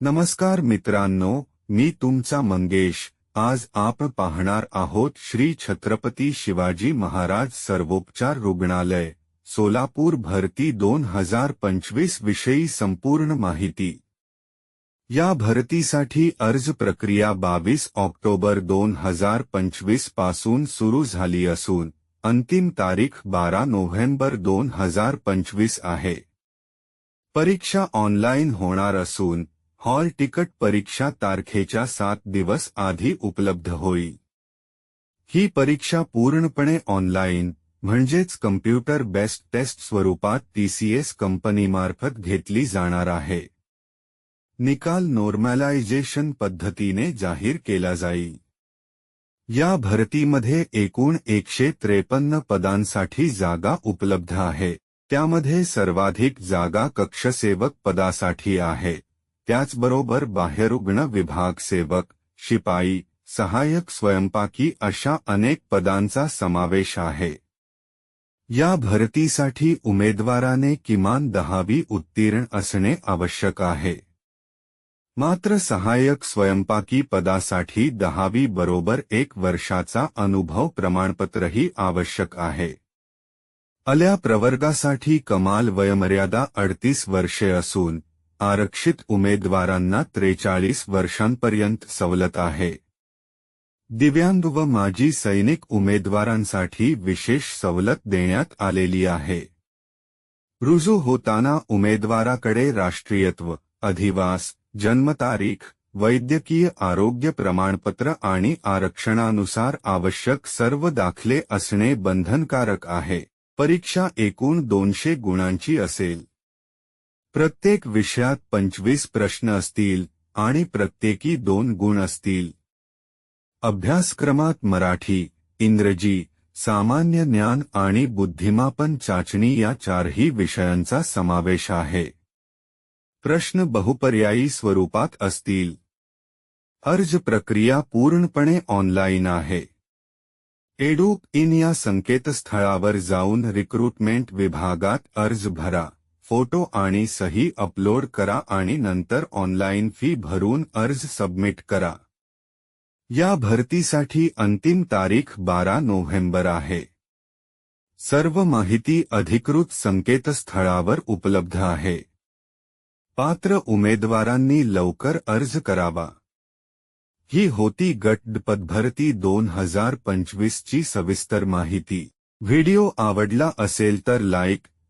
नमस्कार मित्रांनो मी तुमचा मंगेश. आज आपण पाहणार आहोत श्री छत्रपती शिवाजी महाराज सर्वोपचार रुग्णालय सोलापूर भरती दोन हजार पंचवीस विषयी संपूर्ण माहिती. या भरतीसाठी अर्ज प्रक्रिया बावीस ऑक्टोबर दोन हजार पंचवीसपासून सुरू झाली असून अंतिम तारीख बारा नोव्हेंबर दोन हजार पंचवीस आहे. परीक्षा ऑनलाईन होणार असून हॉल तिकट परीक्षा तारखेच्या सात दिवस आधी उपलब्ध होईल ही परीक्षा पूर्णपणे ऑनलाईन म्हणजेच कम्प्युटर बेस्ट टेस्ट स्वरूपात टीसीएस कंपनीमार्फत घेतली जाणार आहे. निकाल नॉर्मलायझेशन पद्धतीने जाहीर केला जाईल या भरतीमध्ये एकूण एकशे त्रेपन्न पदांसाठी जागा उपलब्ध आहे. त्यामध्ये सर्वाधिक जागा कक्षसेवक पदासाठी आहे. त्याचबरोबर बाह्यरुग्ण विभाग सेवक शिपाई सहाय्यक स्वयंपाकी अशा अनेक पदांचा समावेश आहे. या भरतीसाठी उमेदवाराने किमान दहावी उत्तीर्ण असणे आवश्यक आहे. मात्र सहाय्यक स्वयंपाकी पदासाठी दहावी बरोबर एक वर्षाचा अनुभव प्रमाणपत्रही आवश्यक आहे. अल्या प्रवर्गासाठी कमाल वयमर्यादा अडतीस वर्षे असून आरक्षित उमेदवारांना त्रेचाळीस वर्षांपर्यंत सवलत आहे. दिव्यांग व माजी सैनिक उमेदवारांसाठी विशेष सवलत देण्यात आलेली आहे. रुजू होताना उमेदवाराकडे राष्ट्रीयत्व अधिवास जन्मतारीख वैद्यकीय आरोग्य प्रमाणपत्र आणि आरक्षणानुसार आवश्यक सर्व दाखले असणे बंधनकारक आहे. परीक्षा एकूण दोनशे गुणांची असेल. प्रत्येक विषयात पंचवीस प्रश्न असतील आणि प्रत्येकी दोन गुण असतील. अभ्यासक्रमात मराठी इंग्रजी सामान्य ज्ञान आणि बुद्धिमापन चाचणी या चारही विषयांचा समावेश आहे. प्रश्न बहुपर्यायी स्वरूपात असतील. अर्ज प्रक्रिया पूर्णपणे ऑनलाईन आहे. एडूप इन या संकेतस्थळावर जाऊन रिक्रुटमेंट विभागात अर्ज भरा. फोटो आणि सही अपलोड करा आणि नंतर ऑनलाईन फी भरून अर्ज सबमिट करा. या भरतीसाठी अंतिम तारीख बारा नोव्हेंबर आहे. सर्व माहिती अधिकृत संकेतस्थळावर उपलब्ध आहे. पात्र उमेदवारांनी लवकर अर्ज करावा. ही होती गट पदभरती दोन हजार पंचवीसची सविस्तर माहिती. व्हिडिओ आवडला असेल तर लाईक